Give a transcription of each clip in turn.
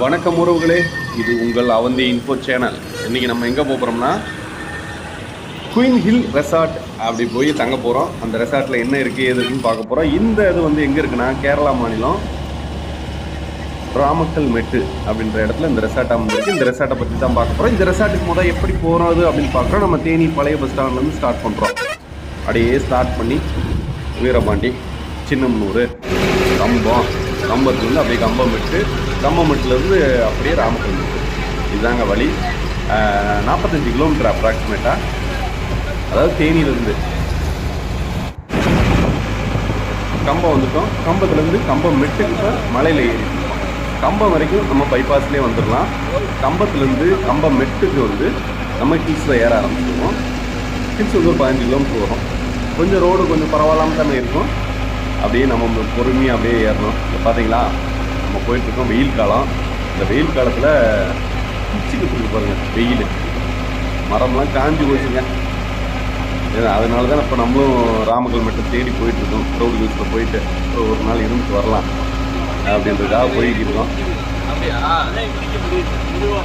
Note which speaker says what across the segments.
Speaker 1: வணக்கம் உறவுகளே இது உங்கள் அவந்தி இன்ஃபோ சேனல் இன்றைக்கி நம்ம எங்கே போகிறோம்னா குயின் ஹில் ரெசார்ட் அப்படி போய் தங்க போகிறோம் அந்த ரெசார்ட்டில் என்ன இருக்குது எது இருக்குன்னு பார்க்க போகிறோம் இந்த இது வந்து எங்கே இருக்குன்னா கேரளா மாநிலம் ராமக்கல் மெட்டு அப்படின்ற இடத்துல இந்த ரெசார்ட் அமைஞ்சிருக்கு. இந்த ரெசார்ட்டை பற்றி தான் பார்க்க போகிறோம் இந்த ரெசார்ட்டுக்கு முதல் எப்படி போகிறது அப்படின்னு பார்க்குறோம். நம்ம தேனி பழைய பஸ் ஸ்டாண்ட்லேருந்து ஸ்டார்ட் பண்ணுறோம் அப்படியே ஸ்டார்ட் பண்ணி வீரபாண்டி சின்னமனூர் கம்பம் கம்பத்துலேருந்து அப்படியே கம்பம் மிட்டு கம்பமெட்டுலேருந்து அப்படியே ராமக்கல் இதுதாங்க வழி. நாற்பத்தஞ்சு கிலோமீட்டர் அப்ராக்சிமேட்டாக அதாவது தேனியிலேருந்து. கம்பம் வந்துட்டோம். கம்பத்துலேருந்து கம்பம் மெட்டுக்கு இப்போ மலையில் ஏறி கம்பம் வரைக்கும் நம்ம பைபாஸ்லேயே வந்துடலாம். கம்பத்துலேருந்து கம்பம் மெட்டுக்கு வந்து நம்ம ஹில்ஸில் ஏற ஆரம்பிச்சிடுவோம் ஹில்ஸ் வந்து ஒரு பதினஞ்சு கிலோமீட்டர் வரும். கொஞ்சம் ரோடு கொஞ்சம் பரவாயில்லாமல் தானே இருக்கும். அப்படியே நம்ம பொறுமையாக அப்படியே ஏறணும். இப்போ பார்த்தீங்களா நம்ம போயிட்டுருக்கோம் வெயில் காலம். இந்த வெயில் காலத்தில் பிச்சுக்கிட்டு இருக்கு பாருங்கள் வெயில். மரம்லாம் காஞ்சி போச்சுங்க. ஏன்னா அதனால தான் இப்போ நம்மளும் ராமக்கல் மட்டும் தேடி போயிட்டுருக்கோம். க்ரௌட் போயிட்டு ஒரு நாள் இருந்துட்டு வரலாம் அப்படின்றதுக்காக போயிட்டு இருக்கோம்.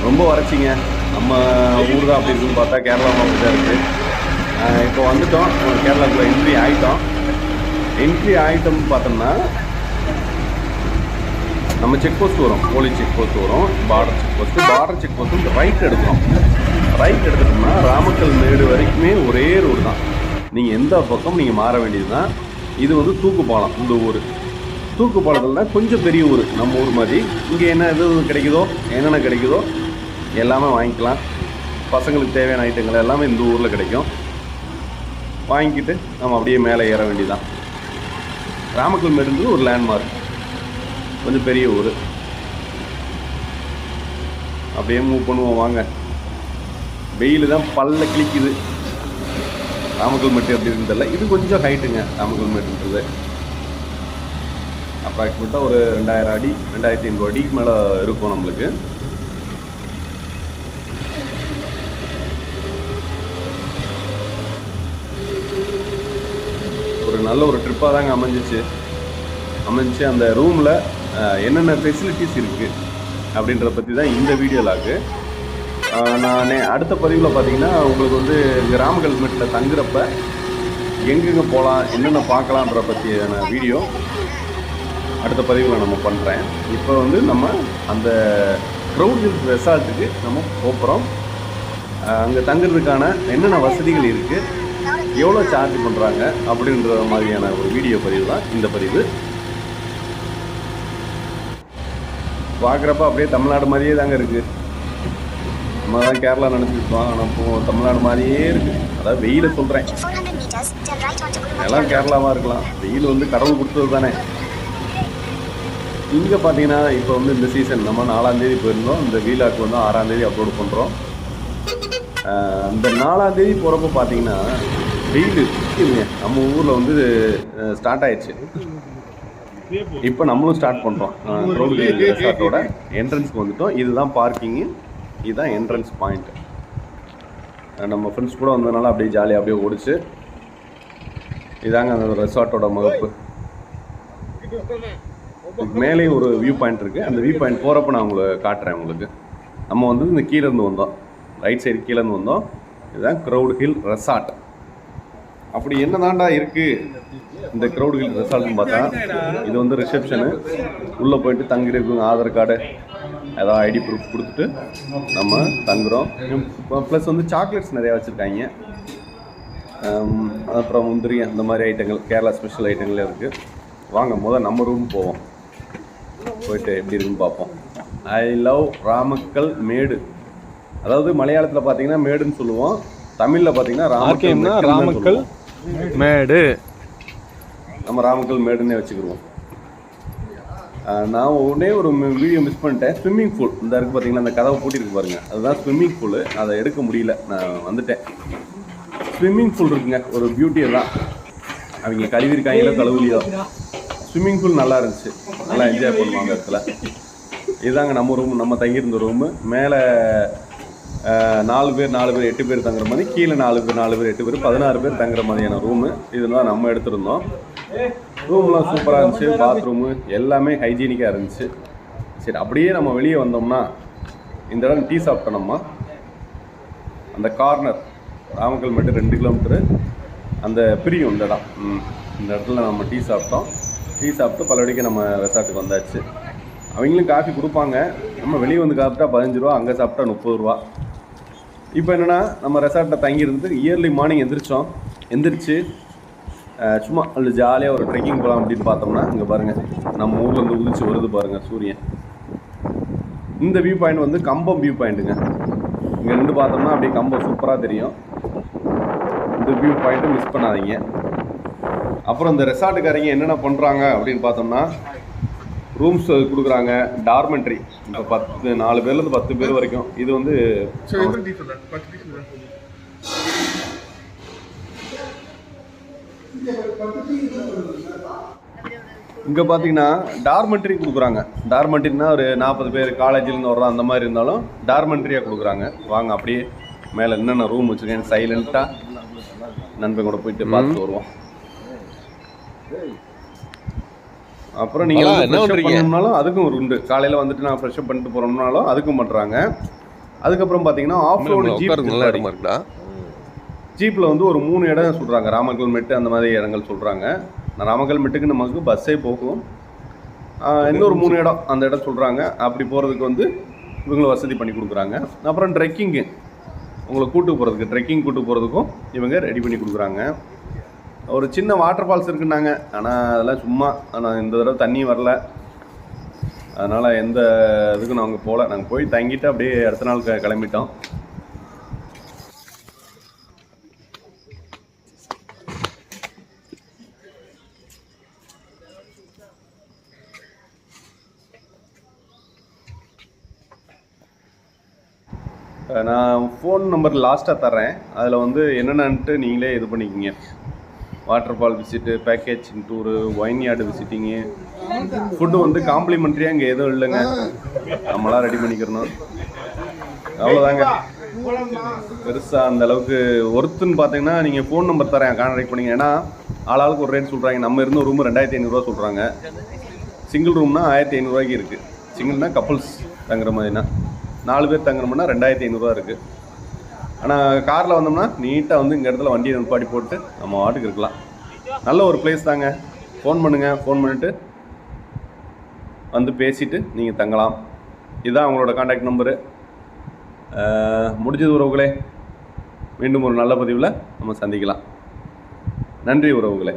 Speaker 1: ரொம்ப வறட்சிங்க. நம்ம ஊர் தான் அப்படி இருக்குன்னு பார்த்தா கேரளா மாவட்டம் தான் இருக்குது இப்போ வந்துட்டோம். கேரளாக்குள்ள என்ட்ரி ஆகிட்டோம் என்ட்ரி ஆகிட்டோம்னு பார்த்தோம்னா நம்ம செக் போஸ்ட் வரும். போலீஸ் செக் போஸ்ட் வரும் border check post border check post right எடுக்கிறோம். ரைட் எடுத்துட்டோம்னா ராமக்கல் மேடு வரைக்குமே ஒரே ரோடு தான். நீங்கள் எந்த பக்கம் நீங்கள் மாற வேண்டியது தான் இது வந்து தூக்குப்பாலம் இந்த ஊர். தூக்குப்பாலத்தில் கொஞ்சம் பெரிய ஊர். நம்ம ஊர் மாதிரி. இங்கே என்ன எது கிடைக்குதோ என்னென்ன கிடைக்குதோ எல்லாமே வாங்கிக்கலாம். பசங்களுக்கு தேவையான ஐட்டங்கள் எல்லாமே இந்த ஊரில் கிடைக்கும். வாங்கிக்கிட்டு நம்ம அப்படியே மேலே ஏற வேண்டியதான் ராமக்கல் மேடுன்றது ஒரு லேண்ட்மார்க் கொஞ்சம் பெரிய ஊர். அப்படியே மூவ் பண்ணுவோம் வாங்க. வெயில் தான் பல்ல கிளிக்குது ராமக்கல் மெட்டு எப்படி இது கொஞ்சம் ஹைட்டுங்க ராமக்கல் மெட்டுன்றது. அப்ராக்சிமேட்டாக ஒரு ரெண்டாயிரம் அடி ரெண்டாயிரத்தி ஐநூறு அடிக்கு மேலே இருக்கும் நம்மளுக்கு. ஒரு நல்ல ஒரு ட்ரிப்பாக தாங்க அமைஞ்சிச்சு. அமைஞ்சு அந்த ரூமில் என்னென்ன ஃபெசிலிட்டிஸ் இருக்குது அப்படின்றத பற்றி தான் இந்த வீடியோலாக்கு நான் அடுத்த பதிவில் பார்த்தீங்கன்னா உங்களுக்கு வந்து கிராமங்கள் ராமகல் தங்குறப்ப எங்கெங்கே போகலாம் என்னென்ன பார்க்கலான்ற பற்றியான வீடியோ அடுத்த பதிவில் நம்ம பண்ணுறேன் இப்போ வந்து நம்ம அந்த க்ரௌட் ஹில்ஸ் ரெசார்ட்டுக்கு நம்ம போகிறோம் அங்கே தங்குறதுக்கான என்னென்ன வசதிகள் இருக்குது எவ்வளோ சார்ஜ் பண்ணுறாங்க அப்படின்ற மாதிரியான ஒரு வீடியோ பதிவு தான் இந்த பதிவு. பார்க்குறப்ப அப்படியே தமிழ்நாடு மாதிரியே தாங்க இருக்குது நம்ம தான் கேரளா நினச்சிருக்கோம் ஆனால் இப்போ தமிழ்நாடு மாதிரியே இருக்குது அதாவது வெயிலை சொல்கிறேன் எல்லாம் கேரளாவாக இருக்கலாம். வெயில் வந்து கடவுள் கொடுத்தது தானே. இங்கே பார்த்தீங்கன்னா இப்போ வந்து இந்த சீசன் நம்ம நாலாந்தேதி போயிருந்தோம். இந்த வீலாக்கு வந்து ஆறாம் தேதி அப்லோட் பண்ணுறோம் இந்த நாலாந்தேதி போகிறப்ப பார்த்தீங்கன்னா வெயில் நம்ம ஊரில் வந்து ஸ்டார்ட் ஆயிடுச்சு. இப்போ நம்மளும் ஸ்டார்ட் பண்ணுறோம் ரோடு ரெசார்ட்டோட என்ட்ரன்ஸ்க்கு வந்துட்டோம். இதுதான் பார்க்கிங்கு இதுதான் என்ட்ரன்ஸ் பாயிண்ட் நம்ம ஃப்ரெண்ட்ஸ் கூட வந்ததுனால அப்படியே ஜாலியாக அப்படியே ஓடிச்சு. இதாங்க அந்த ரெசார்ட்டோட மகப்பு. மேலே ஒரு வியூ பாயிண்ட் இருக்குது அந்த வியூ பாயிண்ட் போகிறப்ப நான் உங்களுக்கு காட்டுறேன் உங்களுக்கு. நம்ம வந்து இந்த கீழேருந்து வந்தோம். ரைட் சைடு கீழேருந்து வந்தோம். இதுதான் க்ரௌட் ஹில் ரெசார்ட் அப்படி என்ன தாண்டா இருக்குது இந்த க்ரௌட் ஹில் ரெசார்ட்னு பார்த்தா இது வந்து ரிசப்ஷனு உள்ளே போயிட்டு தங்கிருக்குங்க ஆதார் கார்டு ஏதாவது ஐடி ப்ரூஃப் கொடுத்துட்டு நம்ம தங்குறோம். ப்ளஸ் வந்து சாக்லேட்ஸ் நிறையா வச்சுருக்காங்க. அப்புறம் முந்திரி அந்த மாதிரி ஐட்டங்கள் கேரளா ஸ்பெஷல் ஐட்டங்களே இருக்குது வாங்க முதல் நம்ம ரூம் போவோம். போயிட்டு எப்படி இருக்குன்னு பார்ப்போம். I love Ramakkal Medu. அதாவது மலையாளத்தில் பார்த்தீங்கன்னா மேடுன்னு சொல்லுவோம். தமிழில் பார்த்தீங்கன்னா ராமக்கல்
Speaker 2: ராமக்கல். மேடு.
Speaker 1: நம்ம ராமக்கல் மேடுன்னே வச்சுக்கிடுவோம் நான் உடனே ஒரு வீடியோ மிஸ் பண்ணிட்டேன். ஸ்விம்மிங் பூல் இந்த இருக்குது பார்த்தீங்களா அந்த கதவை பூட்டிருக்கு பாருங்க. அதுதான் ஸ்விம்மிங் பூலு அதை எடுக்க முடியல. நான் வந்துட்டேன். ஸ்விம்மிங் பூல் இருக்குங்க. ஒரு பியூட்டி எல்லாம் அவங்க கழுவிருக்காங்களோ கழுவுலையோ. ஸ்விம்மிங் பூல் நல்லா இருந்துச்சு. நல்லா என்ஜாய் பண்ணுவோம் அந்த இடத்துல. இதுதாங்க நம்ம ரூம் நம்ம தங்கியிருந்த ரூமு மேலே நாலு பேர் நாலு பேர் எட்டு பேர் தங்குற மாதிரி கீழே நாலு பேர் நாலு பேர் எட்டு பேர் பதினாறு பேர் தங்குற மாதிரியான ரூமு இதெல்லாம் நம்ம எடுத்திருந்தோம். ரூம்லாம் சூப்பராக இருந்துச்சு. பாத்ரூமு எல்லாமே ஹைஜீனிக்காக இருந்துச்சு. சரி அப்படியே நம்ம வெளியே வந்தோம்னா இந்த இடம் டீ சாப்பிட்டோம்மா. அந்த கார்னர் ராமக்கல் மட்டும் ரெண்டு கிலோமீட்டரு அந்த பிரியும் இந்த இடம். இந்த இடத்துல நம்ம டீ சாப்பிட்டோம். டீ சாப்பிட்டு பலவடிக்கு நம்ம ரெசார்ட்டுக்கு வந்தாச்சு. அவங்களும் காஃபி கொடுப்பாங்க. நம்ம வெளியே வந்து சாப்பிட்டா பதினஞ்சு ரூபா அங்கே சாப்பிட்டா முப்பது ரூபா. இப்போ என்னென்னா நம்ம ரெசார்ட்டில் தங்கியிருந்து இயர்லி மார்னிங் எந்திரிச்சோம். எந்திரிச்சு சும்மா அதில் ஜாலியாக ஒரு ட்ரெக்கிங் போகலாம் அப்படின்னு பார்த்தோம்னா இங்கே பாருங்கள் நம்ம ஊரில் இருந்து உதிச்சு வருது பாருங்கள் சூரியன். இந்த வியூ பாயிண்ட் வந்து கம்பம் வியூ பாயிண்ட்டுங்க இங்கே ரெண்டு பார்த்தோம்னா அப்படியே கம்பம் சூப்பராக தெரியும். இந்த வியூ பாயிண்ட்டும் மிஸ் பண்ணாதீங்க. அப்புறம் இந்த ரெசார்ட்டுக்காரங்க என்னென்ன பண்ணுறாங்க அப்படின்னு பார்த்தோம்னா ரூம்ஸ் கொடுக்குறாங்க டார்மெண்ட்ரி இப்போ பத்து நாலு பேர்லேருந்து பத்து பேர் வரைக்கும். இது வந்து இங்கே பார்த்தீங்கன்னா டார்மெண்ட்ரி கொடுக்குறாங்க. டார்மெண்ட்ரினா ஒரு நாற்பது பேர் காலேஜ்லேருந்து வர்றோம் அந்த மாதிரி இருந்தாலும் டார்மெண்ட்ரியாக கொடுக்குறாங்க. வாங்க அப்படியே மேலே என்னென்ன ரூம் வச்சுருக்கேன் சைலண்ட்டாக நண்பன் கூட போயிட்டு பார்த்துட்டு வருவோம். அப்புறம் நீங்கள்
Speaker 3: என்ன?
Speaker 1: பண்ணணும்னாலும் அதுக்கும் ஒரு உண்டு. காலையில் வந்துட்டு நான் ஃப்ரெஷ்அப் பண்ணிட்டு போகிறோம்னாலும் அதுக்கும் பண்ணுறாங்க அதுக்கப்புறம் பார்த்தீங்கன்னா ஆஃப் ரோடு
Speaker 3: நல்ல
Speaker 1: ஜீப்
Speaker 3: இடமா இருக்குடா.
Speaker 1: ஜீப்பில் வந்து ஒரு மூணு இடம் சொல்கிறாங்க ராமக்கல் மெட்டு அந்த மாதிரி இடங்கள் சொல்கிறாங்க நான் ராமக்கல் மெட்டுக்கு நமக்கு பஸ்ஸே போகும். இன்னொரு மூணு இடம் அந்த இடம் சொல்கிறாங்க அப்படி போகிறதுக்கு வந்து இவங்க வசதி பண்ணி கொடுக்குறாங்க. அப்புறம் ட்ரெக்கிங்கு உங்களை கூட்டு போகிறதுக்கு ட்ரெக்கிங் கூட்டு போகிறதுக்கும் இவங்க ரெடி பண்ணி கொடுக்குறாங்க. ஒரு சின்ன வாட்டர் ஃபால்ஸ் இருக்குன்னாங்க. ஆனால் அதெல்லாம் சும்மா. ஆனால் இந்த தடவை தண்ணி வரல. அதனால் எந்த இதுக்கும் நாங்கள் போகல நாங்கள் போய் தங்கிட்டு அப்படியே அடுத்த நாள் க- கிளம்பிட்டோம். நான் ஃபோன் நம்பர் லாஸ்ட்டாக தர்றேன். அதில் வந்து என்னென்னன்ட்டு நீங்களே இது பண்ணிக்கிங்க. Waterfall visit packaging tour vineyard visiting food வந்து காம்ப்ளிமெண்ட்ரியாக இங்கே எதுவும் இல்லைங்க. நம்மளாம் ரெடி பண்ணிக்கிறணும். அவ்வளோதாங்க பெருசாக அந்த அளவுக்கு ஒர்த்துன்னு பார்த்தீங்கன்னா நீங்கள் ஃபோன் நம்பர் தரேன். கான்டாக்ட் பண்ணிங்க ஏன்னா ஆளாளுக்கு ஒரு ரேட் சொல்கிறாங்க நம்ம இருந்த ரூம் ரெண்டாயிரத்தி ஐநூறுரூவா சொல்கிறாங்க சிங்கிள் ரூம்னா ஆயிரத்தி ஐநூறுரூவாய்க்கு இருக்குது சிங்கிள்னா கப்புள்ஸ் தங்குற மாதிரினா. நாலு பேர் தங்குறோம்னா ரெண்டாயிரத்தி ஐநூறுரூவா இருக்குது ஆனால் காரில் வந்தோம்னா நீட்டாக வந்து இந்த இடத்துல வண்டியை நிப்பாட்டி போட்டு நம்ம வாட்டுக்கு இருக்கலாம். நல்ல ஒரு பிளேஸ் தாங்க. ஃபோன் பண்ணுங்கள் ஃபோன் பண்ணிவிட்டு வந்து பேசிவிட்டு நீங்கள் தங்கலாம். இதுதான் அவங்களோட காண்டாக்ட் நம்பரு முடிஞ்சது உறவுகளே. மீண்டும் ஒரு நல்ல பதிவில் நம்ம சந்திக்கலாம். நன்றி உறவுகளே.